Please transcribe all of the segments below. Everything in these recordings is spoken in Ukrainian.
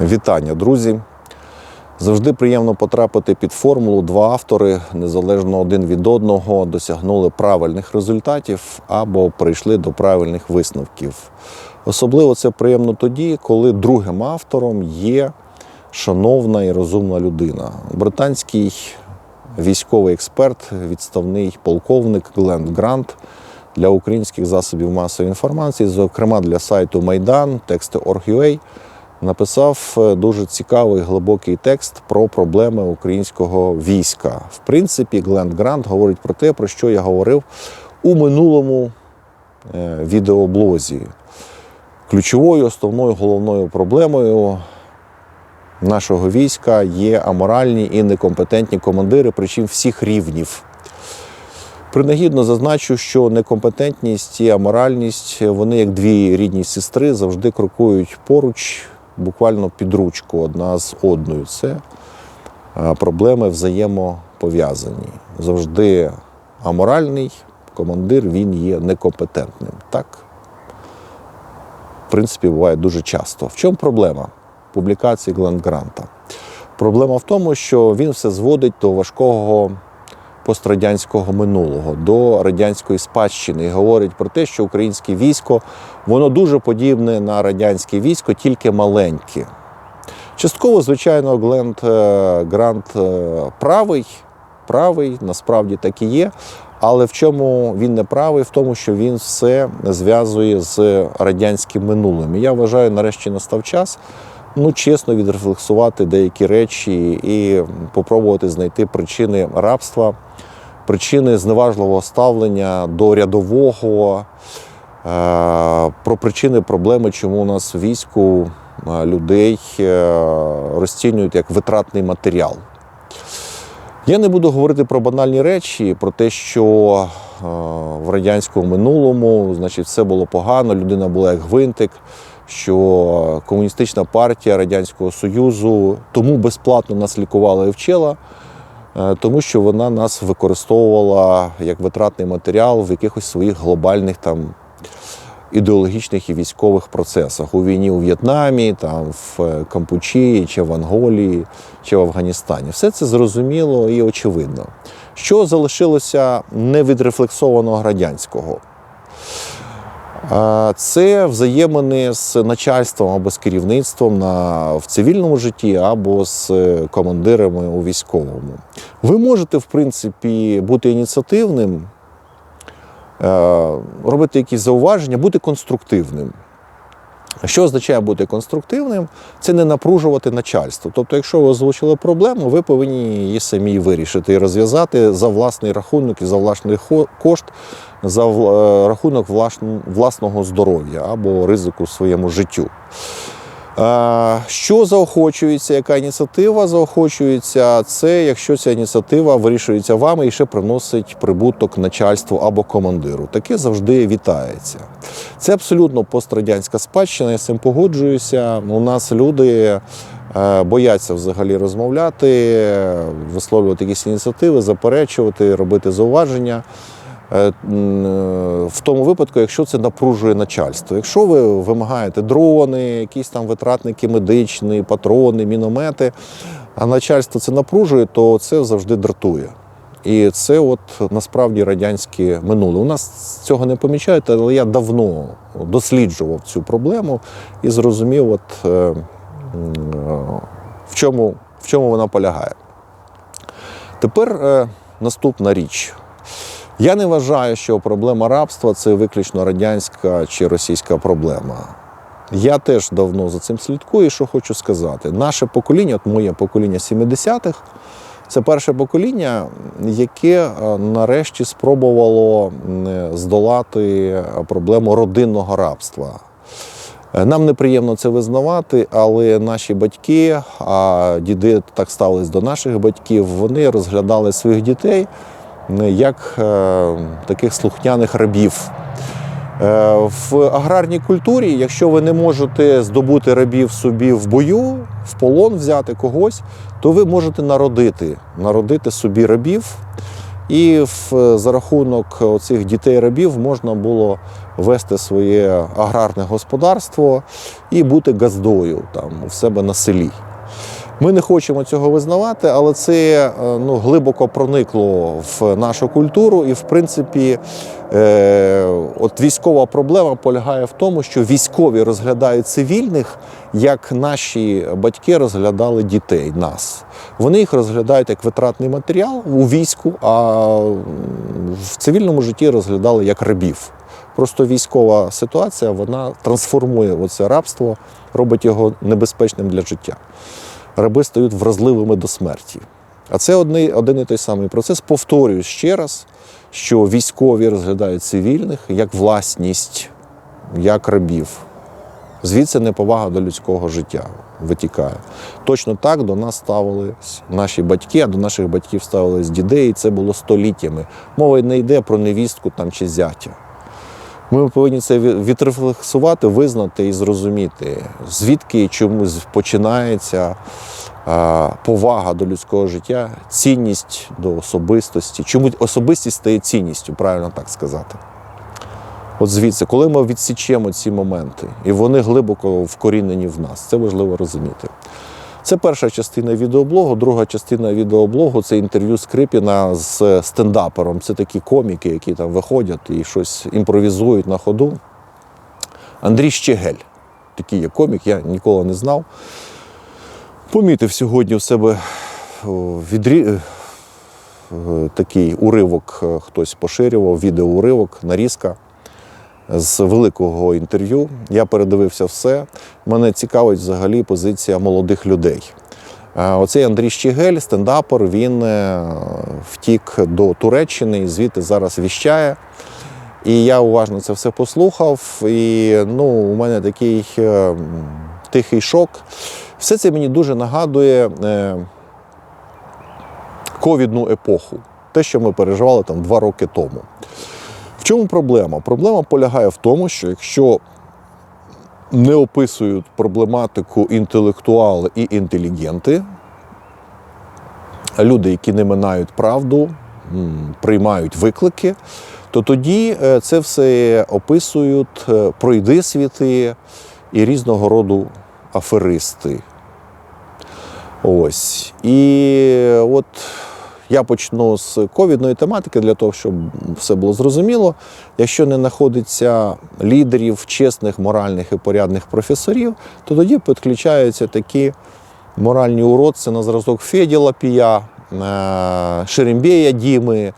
Вітання, друзі! Завжди приємно потрапити під формулу. Два автори, незалежно один від одного, досягнули правильних результатів або прийшли до правильних висновків. Особливо це приємно тоді, коли другим автором є шановна і розумна людина. Британський військовий експерт, відставний полковник Гленн Грант для українських засобів масової інформації, зокрема для сайту Майдан, тексти Org.ua, написав е, дуже цікавий глибокий текст про проблеми українського війська. В принципі, Гленн Грант говорить про те, про що я говорив у минулому е, відеоблозі. Ключовою основною головною проблемою нашого війська є аморальні і некомпетентні командири, причому всіх рівнів. Принагідно зазначу, що некомпетентність і аморальність вони як дві рідні сестри завжди крокують поруч, буквально під ручку одна з одною. Це е, проблеми взаємопов'язані. Завжди аморальний командир він є некомпетентним. Так, в принципі, буває дуже часто. В чому проблема публікації Гленн Гранта? Проблема в тому, що він все зводить до важкого пострадянського минулого, до радянської спадщини і говорить про те, що українське військо воно дуже подібне на радянське військо, тільки маленьке. Частково, звичайно, Гленд е, Грант е, правий, правий, насправді так і є. Але в чому він не правий? В тому, що він все зв'язує з радянським минулим. Я вважаю, нарешті настав час ну, чесно відрефлексувати деякі речі і попробувати знайти причини рабства, причини зневажливого ставлення до рядового, е, про причини проблеми, чому у нас війську е, людей е, розцінюють як витратний матеріал. Я не буду говорити про банальні речі, про те, що в радянському минулому значить, все було погано, людина була як гвинтик, що комуністична партія Радянського Союзу тому безплатно нас лікувала і вчила, тому що вона нас використовувала як витратний матеріал в якихось своїх глобальних там ідеологічних і військових процесах у війні у В'єтнамі, там в Кампучі, Кампучії, чи в Анголії, чи в Афганістані. Все це зрозуміло і очевидно. Що залишилося невідрефлексованого радянського? Це взаємини з начальством або з керівництвом на, в цивільному житті, або з е, командирами у військовому. Ви можете, в принципі, бути ініціативним, е, робити якісь зауваження, бути конструктивним. Що означає бути конструктивним? Це не напружувати начальство. Тобто, якщо ви озвучили проблему, ви повинні її самі вирішити і розв'язати за власний рахунок і за власний кошт, за е, рахунок власного здоров'я або ризику своєму життю. Е, Що заохочується, яка ініціатива заохочується, це якщо ця ініціатива вирішується вами і ще приносить прибуток начальству або командиру. Таке завжди вітається. Це абсолютно пострадянська спадщина, я з цим погоджуюся. У нас люди е, бояться взагалі розмовляти, висловлювати якісь ініціативи, заперечувати, робити зауваження. Е, е, В тому випадку, якщо це напружує начальство. Якщо ви вимагаєте дрони, якісь там витратники медичні, патрони, міномети, а начальство це напружує, то це завжди дратує. І це от насправді радянське минуле. У нас цього не помічають, але я давно досліджував цю проблему і зрозумів, от, е, в, чому, в чому вона полягає. Тепер наступна річ. Я не вважаю, що проблема рабства це виключно радянська чи російська проблема. Я теж давно за цим слідкую, і що хочу сказати. Наше покоління, от моє покоління 70-х, це перше покоління, яке е, нарешті спробувало м, здолати проблему родинного рабства. Е, Нам неприємно це визнавати, але наші батьки, а діди так ставились до наших батьків, вони розглядали своїх дітей е, як е, таких слухняних рабів. Е, В аграрній культурі, якщо ви не можете здобути рабів собі в бою, в полон взяти когось, то ви можете народити, народити собі рабів. І в, за рахунок цих дітей-рабів можна було вести своє аграрне господарство і бути газдою там у себе на селі. Ми не хочемо цього визнавати, але це е, ну, глибоко проникло в нашу культуру. І, в принципі, е, от військова проблема полягає в тому, що військові розглядають цивільних, як наші батьки розглядали дітей, нас. Вони їх розглядають як витратний матеріал у війську, а в цивільному житті розглядали як рабів. Просто військова ситуація вона трансформує оце рабство, робить його небезпечним для життя раби стають вразливими до смерті. А це один, один і той самий процес. Повторюю ще раз, що військові розглядають цивільних як власність, як рабів. Звідси неповага до людського життя витікає. Точно так до нас ставились наші батьки, а до наших батьків ставились діди, і це було століттями. Мова не йде про невістку там чи зятя. Ми повинні це відрефлексувати, визнати і зрозуміти, звідки і чому починається повага до людського життя, цінність до особистості. Чому особистість стає цінністю, правильно так сказати. От звідси, коли ми відсічемо ці моменти, і вони глибоко вкорінені в нас, це важливо розуміти. Це перша частина відеоблогу. Друга частина відеоблогу це інтерв'ю Скрипіна з стендапером. Це такі коміки, які там виходять і щось імпровізують на ходу. Андрій Щегель. Такий є комік, я ніколи не знав. Помітив сьогодні у себе відрі... Е, такий уривок, е, хтось поширював, відеоуривок, нарізка з великого інтерв'ю. Я передивився все. Мене цікавить взагалі позиція молодих людей. Оцей Андрій Щігель, стендапер, він е, втік до Туреччини і звідти зараз віщає. І я уважно це все послухав. І ну, у мене такий е, тихий шок. Все це мені дуже нагадує е, ковідну епоху, те, що ми переживали там два роки тому. В чому проблема? Проблема полягає в тому, що якщо не описують проблематику інтелектуали і інтелігенти, люди, які не минають правду, приймають виклики, то тоді е, це все описують е, пройдисвіти і різного роду аферисти. Ось. І от я почну з ковідної тематики для того, щоб все було зрозуміло. Якщо не знаходиться лідерів, чесних, моральних і порядних професорів, то тоді підключаються такі моральні уродці на зразок Феділа Пія, е, Шерембея Діми.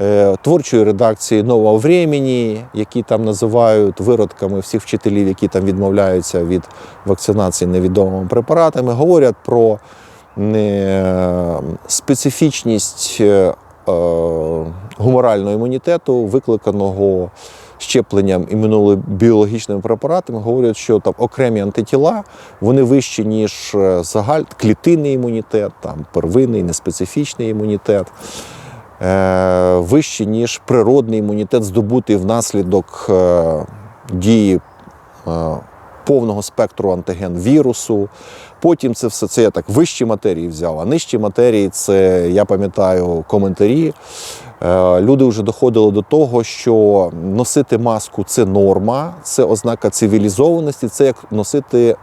Е, творчої редакції нового времени, які там називають виродками всіх вчителів, які там відмовляються від вакцинації невідомими препаратами, говорять про специфічність е, е, гуморального імунітету, викликаного щепленням імунобіологічними препаратами, говорять, що там окремі антитіла вони вищі, ніж е, загаль... клітинний імунітет, там первинний, неспецифічний імунітет. Вищі, ніж природний імунітет, здобутий внаслідок дії повного спектру антиген вірусу. Потім це все це я так вищі матерії взяв, а нижчі матерії це, я пам'ятаю, коментарі. Е, люди вже доходили до того, що носити маску це норма, це ознака цивілізованості, це як носити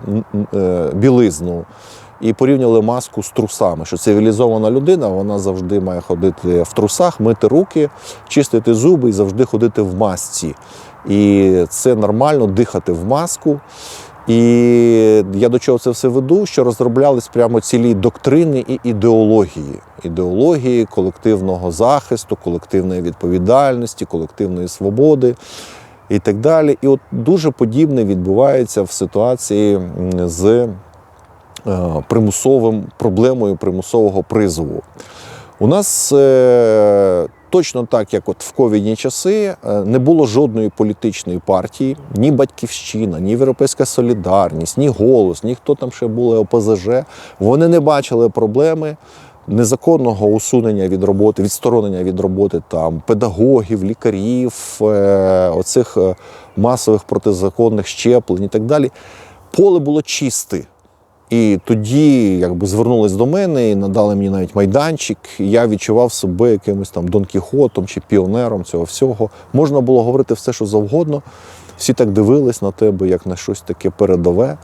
е, білизну. І порівняли маску з трусами, що цивілізована людина вона завжди має ходити в трусах, мити руки, чистити зуби і завжди ходити в масці. І це нормально дихати в маску. І я до чого це все веду, що розроблялись прямо цілі доктрини і ідеології. Ідеології колективного захисту, колективної відповідальності, колективної свободи і так далі. І от дуже подібне відбувається в ситуації з примусовим проблемою примусового призову. У нас е, точно так, як от в ковідні часи, е, не було жодної політичної партії, ні Батьківщина, ні Європейська Солідарність, ні голос, ні хто там ще були ОПЗЖ. Вони не бачили проблеми. Незаконного усунення від роботи, відсторонення від роботи там педагогів, лікарів, е, оцих е, масових протизаконних щеплень і так далі. Поле було чисте. І тоді якби звернулись до мене і надали мені навіть майданчик. І я відчував себе якимось там Дон Кіхотом чи піонером цього всього. Можна було говорити все, що завгодно. Всі так дивились на тебе, як на щось таке передове.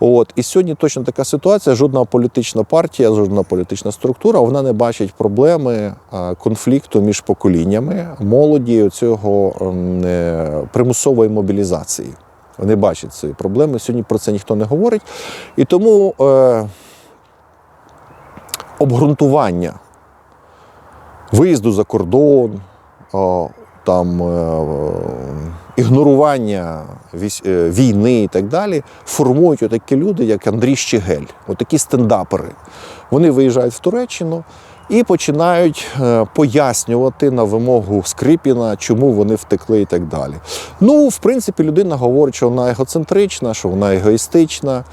От. І сьогодні точно така ситуація. Жодна політична партія, жодна політична структура вона не бачить проблеми конфлікту між поколіннями молоді цього ем, примусової мобілізації. Вони бачать ці проблеми. Сьогодні про це ніхто не говорить. І тому е, обґрунтування виїзду за кордон, о, там, е, ігнорування е, війни і так далі, формують отакі люди, як Андрій Щегель, отакі стендапери. Вони виїжджають в Туреччину і починають е, пояснювати на вимогу Скрипіна, чому вони втекли і так далі. Ну, в принципі, людина говорить, що вона егоцентрична, що вона егоїстична.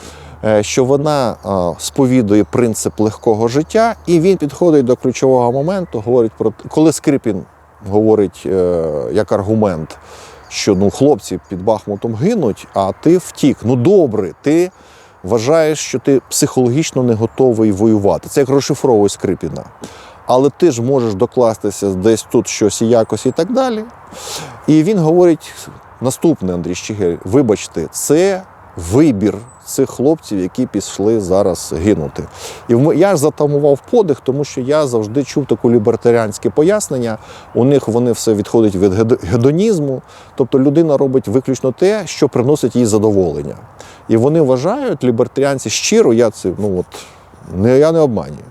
е, Що вона е, сповідує принцип легкого життя, і він підходить до ключового моменту, говорить про коли Скрипін говорить як аргумент, що ну хлопці під Бахмутом гинуть, а ти втік. Ну добре, ти вважаєш, що ти психологічно не готовий воювати. Це як розшифровує Скрипіна. Але ти ж можеш докластися десь тут щось і якось і так далі. І він говорить наступне, Андрій Щегель, вибачте, це вибір цих хлопців, які пішли зараз гинути. І я затамував подих, тому що я завжди чув таке лібертаріанське пояснення. У них вони все відходить від гедонізму. Тобто людина робить виключно те, що приносить їй задоволення. І вони вважають, лібертаріанці щиро, я це ну от не, я не обманюю.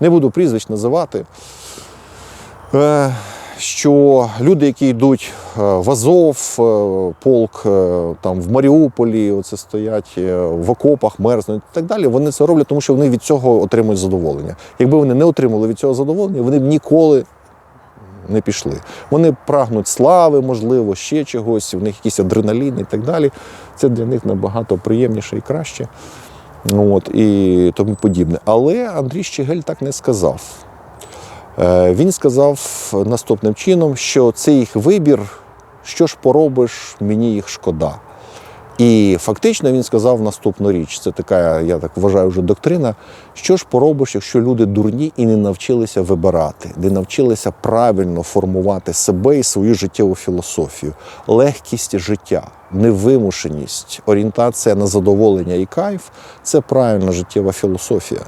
Не буду прізвищ називати. Е, що люди, які йдуть е, в Азов, е, полк е, там в Маріуполі, оце стоять в окопах, мерзнуть і так далі, вони це роблять, тому що вони від цього отримують задоволення. Якби вони не отримали від цього задоволення, вони б ніколи не пішли. Вони прагнуть слави, можливо, ще чогось, в них якийсь адреналін і так далі. Це для них набагато приємніше і краще. Ну, От, і тому подібне. Але Андрій Щегель так не сказав. Е, Він сказав наступним чином, що це їх вибір, що ж поробиш, мені їх шкода. І фактично він сказав наступну річ: це така, я так вважаю, вже доктрина. Що ж поробиш, якщо люди дурні і не навчилися вибирати, не навчилися правильно формувати себе і свою життєву філософію, легкість життя, невимушеність, орієнтація на задоволення і кайф це правильна життєва філософія.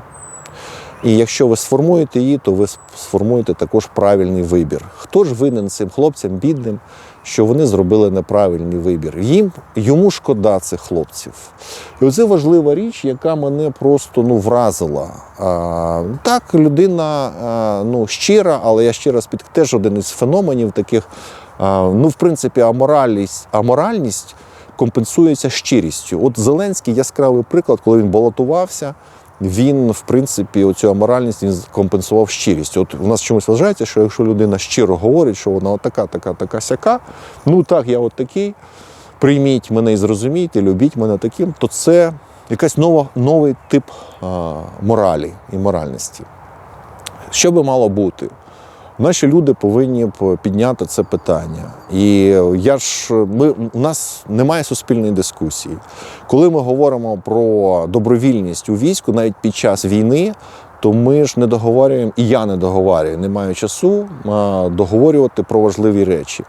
І якщо ви сформуєте її, то ви сформуєте також правильний вибір. Хто ж винен цим хлопцям, бідним, що вони зробили неправильний вибір? Їм йому шкода цих хлопців. І оце важлива річ, яка мене просто ну, вразила. А, так, людина а, ну, щира, але я ще раз під теж один із феноменів таких. А, ну, в принципі, аморальність, аморальність компенсується щирістю. От Зеленський яскравий приклад, коли він балотувався. Він, в принципі, оцю аморальність він компенсував щирістю. От у нас чомусь вважається, що якщо людина щиро говорить, що вона отака, така, така, сяка, ну так, я от такий, прийміть мене і зрозумійте, любіть мене таким, то це якась нова, новий тип а, моралі і моральності. Що би мало бути? Наші люди повинні підняти це питання. І я ж ми у нас немає суспільної дискусії. Коли ми говоримо про добровільність у війську, навіть під час війни, то ми ж не договорюємо, і я не договорюю, не маю часу договорювати про важливі речі.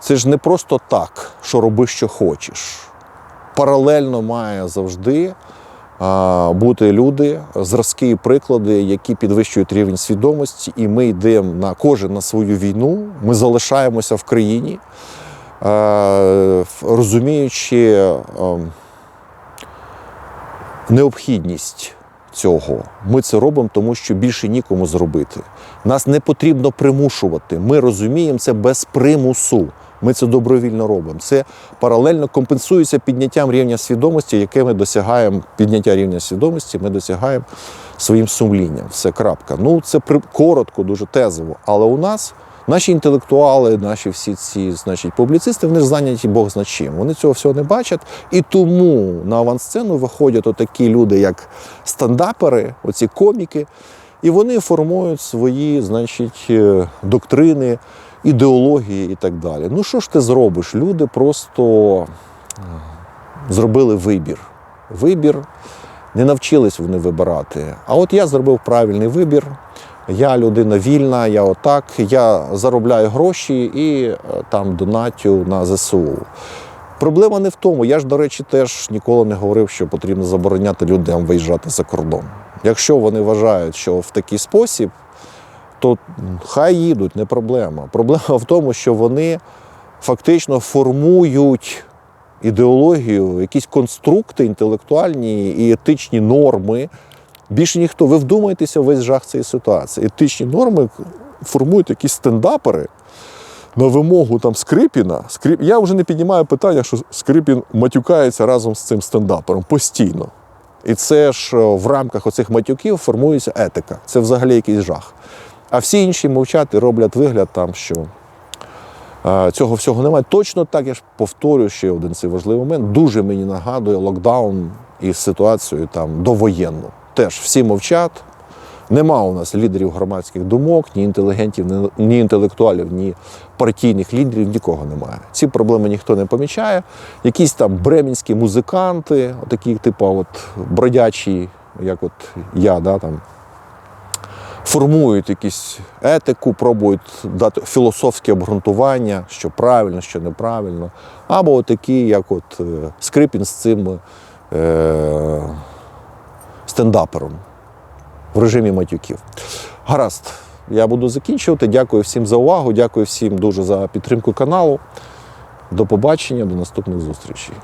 Це ж не просто так, що роби, що хочеш. Паралельно має завжди бути люди, зразки і приклади, які підвищують рівень свідомості, і ми йдемо на кожен на свою війну. Ми залишаємося в країні, розуміючи е, необхідність цього. Ми це робимо, тому що більше нікому зробити. Нас не потрібно примушувати. Ми розуміємо це без примусу. Ми це добровільно робимо. Це паралельно компенсується підняттям рівня свідомості, яке ми досягаємо підняття рівня свідомості, ми досягаємо своїм сумлінням. Все крапка. Ну це коротко, дуже тезово. Але у нас наші інтелектуали, наші всі ці, значить, публіцисти, вони ж зайняті Бог зна чим. Вони цього всього не бачать. І тому на авансцену виходять отакі люди, як стендапери, оці коміки, і вони формують свої, значить, е, доктрини ідеології і так далі. Ну що ж ти зробиш? Люди просто е, зробили вибір. Вибір, Не навчились вони вибирати. А от я зробив правильний вибір. Я людина вільна, я отак, я заробляю гроші і е, там донатю на ЗСУ. Проблема не в тому. Я ж, до речі, теж ніколи не говорив, що потрібно забороняти людям виїжджати за кордон. Якщо вони вважають, що в такий спосіб, то хай їдуть, не проблема. Проблема в тому, що вони фактично формують ідеологію, якісь конструкти інтелектуальні і етичні норми. Більше ніхто. Ви вдумайтеся в весь жах цієї ситуації. Етичні норми формують якісь стендапери на вимогу там Скрипіна. Скрип... Я вже не піднімаю питання, що Скрипін матюкається разом з цим стендапером постійно. І це ж е, в рамках оцих матюків формується етика. Це взагалі якийсь жах. А всі інші мовчать і роблять вигляд там, що цього всього немає. Точно так я ж повторюю ще один цей важливий момент. Дуже мені нагадує локдаун із ситуацією там довоєнну. Теж всі мовчать. Нема у нас лідерів громадських думок, ні інтелігентів, ні- інтелектуалів, ні партійних лідерів, нікого немає. Ці проблеми ніхто не помічає. Якісь там бременські музиканти, такі, типу, от бродячі, як от я, да, там, формують якусь етику, пробують дати філософське обґрунтування, що правильно, що неправильно. Або такі, як от е, Скрипін з цим е, стендапером в режимі матюків. Гаразд, я буду закінчувати. Дякую всім за увагу. Дякую всім дуже за підтримку каналу. До побачення, до наступних зустрічей.